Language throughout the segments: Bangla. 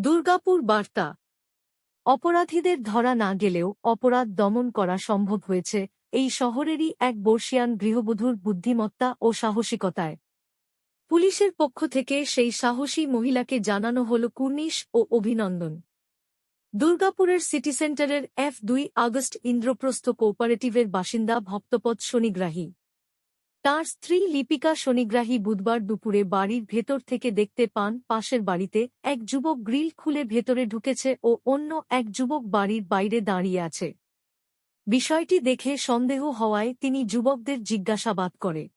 দুর্গাপুর বার্তা। অপরাধীদের ধরা না গেলেও অপরাধ দমন করা সম্ভব হয়েছে, এই শহরেরই এক বর্ষিয়ান গৃহবধূর বুদ্ধিমত্তা ও সাহসিকতায়। পুলিশের পক্ষ থেকে সেই সাহসী মহিলাকে জানানো হল কুর্নিশ ও অভিনন্দন। দুর্গাপুরের সিটি সেন্টারের এফ দুই আগস্ট ইন্দ্রপ্রস্থ কোঅপারেটিভের বাসিন্দা ভক্তপদ শনিগ্রাহী। তার স্ত্রী লিপিকা শনিগ্রাহী বুধবার দুপুরে বাড়ির ভেতর থেকে দেখতে পান, পাশের বাড়িতে এক যুবক গ্রিল খুলে ভেতরে ঢুকেছে ও অন্য এক যুবক বাড়ির বাইরে দাঁড়িয়ে আছে। বিষয়টি দেখে সন্দেহ হওয়ায় তিনি যুবকদের জিজ্ঞাসাবাদ করে।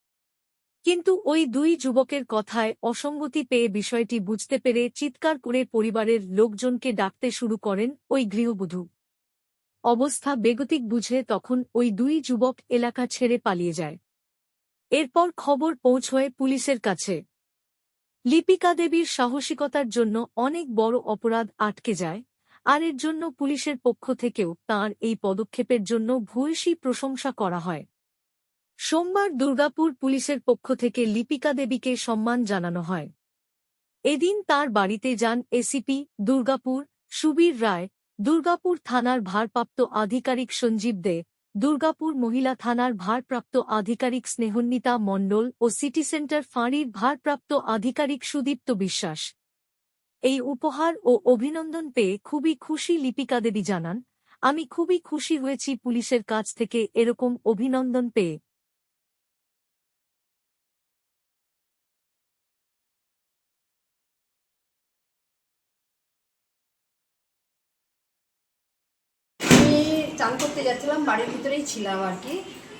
কিন্তু ওই দুই যুবকের কথায় অসঙ্গতি পেয়ে বিষয়টি বুঝতে পেরে চিৎকার করে পরিবারের লোকজনকে ডাকতে শুরু করেন ওই গৃহবধূ। অবস্থা বেগতিক বুঝে তখন ওই দুই যুবক এলাকা ছেড়ে পালিয়ে যায়। এরপর খবর পৌঁছয় পুলিশের কাছে। লিপিকা দেবীর সাহসিকতার জন্য অনেক বড় অপরাধ আটকে যায়, আর এর জন্য পুলিশের পক্ষ থেকেও তাঁর এই পদক্ষেপের জন্য ভূয়সী প্রশংসা করা হয়। সোমবার দুর্গাপুর পুলিশের পক্ষ থেকে লিপিকা দেবীকে সম্মান জানানো হয়। এদিন তার বাড়িতে যান এসিপি, দুর্গাপুর, সুবীর রায়, দুর্গাপুর থানার ভারপ্রাপ্ত আধিকারিক সঞ্জীব দে দুর্গাপুর মহিলা থানার ভারপ্রাপ্ত আধিকারিক স্নেহন্নিতা মণ্ডল ও সিটি সেন্টার ফাঁড়ির ভারপ্রাপ্ত আধিকারিক সুদীপ্ত বিশ্বাস। এই উপহার ও অভিনন্দন পেয়ে খুবই খুশি লিপিকা দেবী জানান, আমি খুবই খুশি হয়েছি পুলিশের কাছ থেকে এরকম অভিনন্দন পেয়ে। চান করতে যাচ্ছিলাম বাড়ির ভিতরেই ছিলাম আর কি।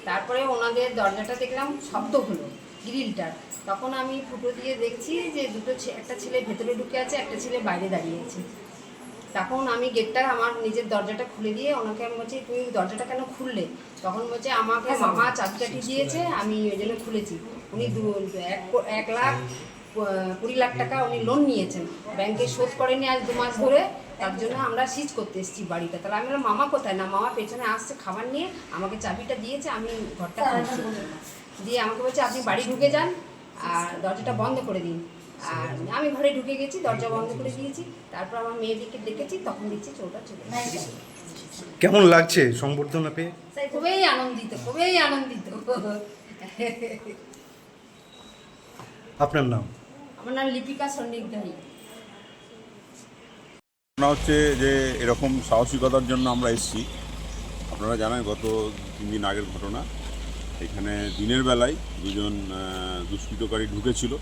তারপরে ওনাদের দরজাটা দেখলাম শব্দ হলো গ্রিলটার। তখন আমি ফুটো দিয়ে দেখছি যে দুটো একটা ছেলে ভেতরে ঢুকে আছে একটা ছেলে বাইরে দাঁড়িয়ে আছে। তখন আমি গেটটা আমার নিজের দরজাটা খুলে দিয়ে ওনাকে আমি বলছি তুমি দরজাটা কেন খুললে? তখন বলছে আমাকে মামা চাবিটাটি দিয়েছে আমি ওই জন্য খুলেছি। উনি দু- এক এক লাখ কুড়ি লাখ টাকা উনি লোন নিয়েছেন। ব্যাংকে শোধ করেনি আজ দু মাস ধরে তার জন্য আমরা সিজ করতে এসেছি বাড়িটা তাহলে আমি বললাম, মামা কোথায়? না মামা পেছনে আসছে খাবার নিয়ে আমাকে চাবিটা দিয়েছে আমি ঘরটা খুলছি। দিয়ে আমাকে বলছে আপনি বাড়ি ঢুকে যান আর দরজাটা বন্ধ করে দিন। আর আমি ঘরে ঢুকে গেছি দরজা বন্ধ করে দিয়েছি। তারপর আমার মেয়েদিকে ডেকেছি তখন দেখছি চোরটা চলে কেমন লাগছে সংবর্ধনা পেয়ে? খুবই আনন্দিত খুবই আনন্দিত। আপনার নাম? আমার নাম লিপিকা সন্নিগ্রাহী ঘটনা হচ্ছে যে এরকম সাহসিকতার জন্য আমরা এসেছি। আপনারা জানেন গত তিন দিন আগের ঘটনা। এখানে দিনের বেলায় দুজন দুষ্কৃতকারী ঢুকেছিল।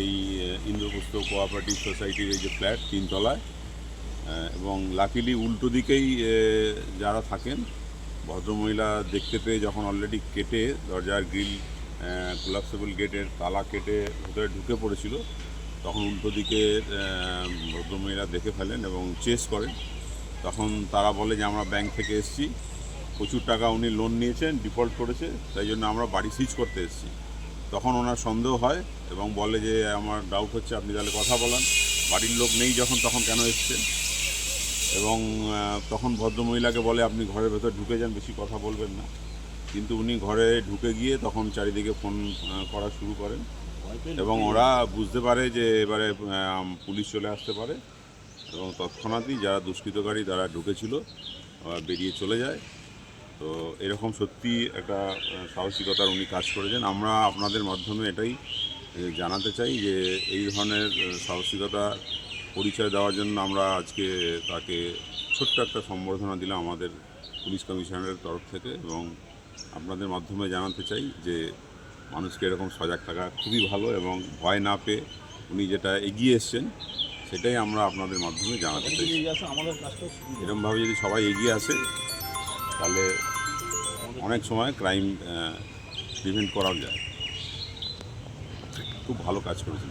এই ইন্দ্রপ্রস্থ কোঅপারেটিভ সোসাইটির এই যে ফ্ল্যাট তিনতলায় এবং লাকিলি উল্টো দিকেই যারা থাকেন ভদ্রমহিলা দেখতে পেয়ে যখন অলরেডি কেটে দরজার গ্রিল কোলাপসেবল গেটের তালা কেটে ভেতরে ঢুকে পড়েছিল। তখন উল্টো দিকে ভদ্রমহিলা দেখে ফেলেন এবং চেস করেন। তখন তারা বলে যে, আমরা ব্যাংক থেকে এসেছি। প্রচুর টাকা উনি লোন নিয়েছেন ডিফল্ট করেছে, তাই জন্য আমরা বাড়ি সিজ করতে এসেছি। তখন ওনার সন্দেহ হয় এবং বলে যে, আমার ডাউট হচ্ছে, আপনি তাহলে কথা বলান। বাড়ির লোক নেই যখন, তখন কেন এসছেন? এবং তখন ভদ্রমহিলাকে বলে, আপনি ঘরের ভেতর ঢুকে যান, বেশি কথা বলবেন না। কিন্তু উনি ঘরে ঢুকে গিয়ে তখন চারিদিকে ফোন করা শুরু করেন। এবং ওরা বুঝতে পারে যে এবারে পুলিশ চলে আসতে পারে। এবং তৎক্ষণাৎই যারা দুষ্কৃতকারী তারা ঢুকেছিল বেরিয়ে চলে যায়। তো এরকম সত্যি একটা সাহসিকতার উনি কাজ করেছেন। আমরা আপনাদের মাধ্যমে এটাই জানাতে চাই যে এই ধরনের সাহসিকতা পরিচয় দেওয়ার জন্য আমরা আজকে তাকে ছোট্ট একটা সম্বর্ধনা দিলাম আমাদের পুলিশ কমিশনারের তরফ থেকে এবং আপনাদের মাধ্যমে জানাতে চাই যে মানুষকে এরকম সজাগ থাকা খুবই ভালো এবং ভয় না পেয়ে উনি যেটা এগিয়ে এসছেন সেটাই আমরা আপনাদের মাধ্যমে জানাতে চাই। এরকমভাবে যদি সবাই এগিয়ে আসে তাহলে অনেক সময় ক্রাইম প্রিভেন্ট করাও যায়। খুব ভালো কাজ করেছেন।